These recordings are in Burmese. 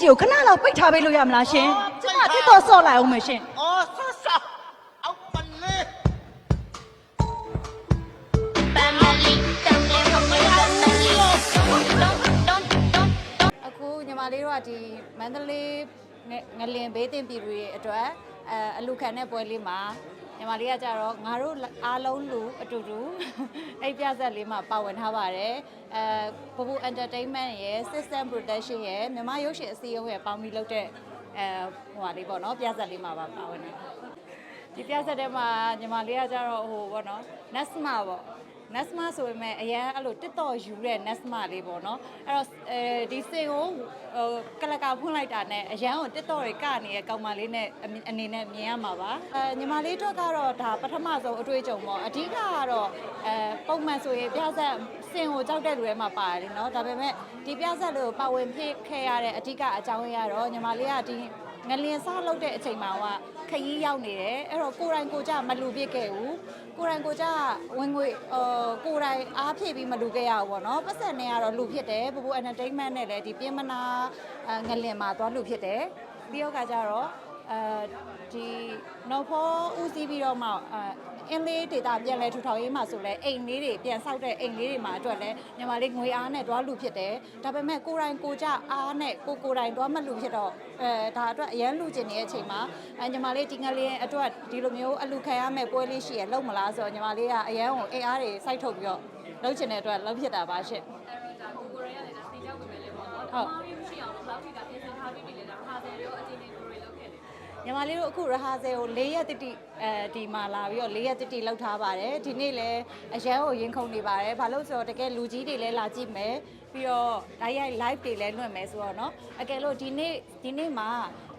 ကြီးကိုခဏလောက်ပိတ်ထားပေးလို့ရမလားရှင်ကျမတစ်တော့ဆော့လိုက်အောင်မယ်ရှင်အော်ဆော့ဆော့အောက်မလေး Family, family, family, don't, don't, don't, don't. အခုညီမလေးတို့ကဒီမန္တလေးနဲ့ငလင်ဘေးတင်ပြည်သူတွေအတွက်အဲအလူခံတဲ့ပွဲလေးမှာ ညီမလေးကကြတော့ငါတို့အားလုံးလူအတူတူအဲ့ပြဆက်လေးမှာပါဝင်ထားပါတယ်အဲဘဘူ entertainment ရဲ့ system production ရဲ့မြန်မာရုပ်ရှင်အစည်းအရုံးရဲ့ပေါင်းပြီးလုပ်တဲ့အဲဟိုပါလေးပေါ့နော်ပြဆက်လေးမှာပါပါဝင်တယ် ဒီပြဆက်ထဲမှာညီမလေးကကြတော့ဟိုပေါ့နော် Nesma ပေါ့ Nesma ဆိုပေမဲ့အရန်အဲ့လိုတစ်တော်ယူတဲ့ Nesma လေးပေါ့နော်အဲ့တော့အဲဒီစင်ကိုဟိုကလကာဖွင့်လိုက်တာနဲ့အရန်ကိုတစ်တော်တွေကနေကောင်မလေးနဲ့အမြင်အနေနဲ့မြင်ရမှာပါအဲညီမလေးတို့ကတော့ဒါပထမဆုံးအတွေ့အကြုံပေါ့အဓိကကတော့အဲပုံမှန်ဆိုရင်ပြဆက်စင်ကိုကြောက်တဲ့လူတွေမှာပါတယ်လေနော်ဒါပေမဲ့ဒီပြဆက်လေးကိုပါဝင်ဖြစ်ခဲ့ရတဲ့အဓိကအကြောင်းရင်းကတော့ညီမလေးကဒီ ငလင်စားလုပ်တဲ့အချိန်မှာကခရီးရောက်နေတယ်အဲ့တော့ကိုယ်တိုင်ကိုယ်ကြမလူပြစ်ခဲ့ဘူးကိုယ်တိုင်ကိုယ်ကြဝင်ငွေအော်ကိုယ်တိုင်အားဖြည့်ပြီးမလူခဲ့ရဘူးပေါ့နော်ပတ်စံနဲ့ကတော့လူဖြစ်တယ်ပပူ entertainment နဲ့လည်းဒီပြင်းမနာအဲငလင်မှာသွားလူဖြစ်တယ်ပြီးတော့ကကြတော့ အဲဒီနောက်ဖောဦးစီးပြီးတော့မှအဲအင်းလေးဒေတာပြန်လဲထူထောင်ရေးမှာဆိုလဲအိမ်လေးတွေပြန်ဆောက်တဲ့အိမ်လေးတွေမှာအတွက်လဲညီမလေးငွေအားနဲ့တွားလူဖြစ်တယ်ဒါပေမဲ့ကိုယ်တိုင်ကိုယ်ကြအားနဲ့ကိုကိုယ်တိုင်တွားမလူဖြစ်တော့အဲဒါအတွက်အရန်လူကျင်နေတဲ့အချိန်မှာအဲညီမလေးဒီငလေးအတွက်ဒီလိုမျိုးအလူခံရမဲ့ပွဲလေးရှိရလုံးမလားဆိုတော့ညီမလေးကအရန်ကိုအိမ်အားတွေစိုက်ထုတ်ပြီးတော့လုပ်ချင်တဲ့အတွက်လုပ်ဖြစ်တာပါရှင့်ဟုတ်ညီမလေးတို့အခုရဟာဆယ် ကို၄ရက်တိတိအဲဒီမှာလာပြီးတော့၄ရက်တိတိလောက်ထားပါတယ်ဒီနေ့လည်းအရန်ကိုရင်ခုန်နေပါတယ်ဘာလို့ဆိုတော့တကယ်လူကြီးတွေလည်းလာကြည့်မယ်ပြီးတော့တိုက်ရိုက် live တွေလည်းလွှင့်မယ်ဆိုတော့เนาะအကယ်လို့ဒီနေ့ဒီနေ့မှာ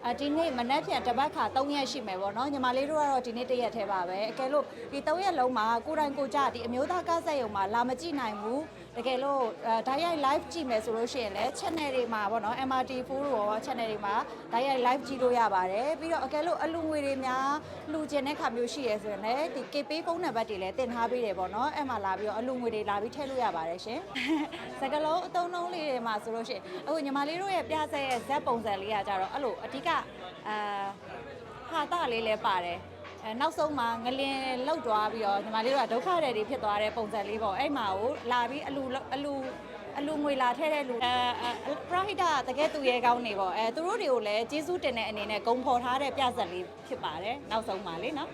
အဒီနေ့မနက်ဖြန်တပတ်ခါ3ရက်ရှိမယ်ပေါ့နော်ညီမလေးတို့ကတော့ဒီနေ့တစ်ရက်ထဲပါပဲအကယ်လို့ဒီ3ရက်လုံးမှာကိုယ်တိုင်ကိုယ်ကြဒီအမျိုးသားကားဆက်ရုံမှာလာမကြည့်နိုင်ဘူး တကယ်လို့ဓာတ်ရိုက် live ကြည့်မယ်ဆိုလို့ရှိရင်လည်း channel တွေမှာပေါ့နော် MRT4 တို့ရော channel တွေမှာဓာတ်ရိုက် live ကြည့်လို့ရပါတယ်ပြီးတော့အကယ်လို့အလူငွေတွေများလူကျင်တဲ့ခါမျိုးရှိရဆိုရင်လည်းဒီ KP ဖုန်းနံပါတ်တွေလည်းတင်ထားပေးတယ်ပေါ့နော်အဲ့မှာလာပြီးတော့အလူငွေတွေလာပြီးထည့်လို့ရပါတယ်ရှင်စကလုံးအတုံးလုံးလေးတွေမှာဆိုလို့ရှိရင်အခုညီမလေးတို့ရဲ့ပြဆက်ရဲ့ဇက်ပုံစံလေးကကြတော့အဲ့လိုအဓိကအာဟာတာလေးလည်းပါတယ် အဲနောက်ဆုံးမှာငလင်လောက်သွားပြီးတော့ညီမလေးတို့ကဒုက္ခတွေတွေဖြစ်သွားတဲ့ပုံစံလေးပေါ့အဲ့မှာကိုလာပြီးအလူအလူအလူငွေလာထဲတဲ့လူအဲပရဟိတတကယ်သူရဲကောင်းနေပေါ့အဲသူတို့တွေကိုလည်းကျေးဇူးတင်တဲ့အနေနဲ့ဂုံဖော်ထားတဲ့ပြဆက်လေးဖြစ်ပါတယ်နောက်ဆုံးမှာလေနော်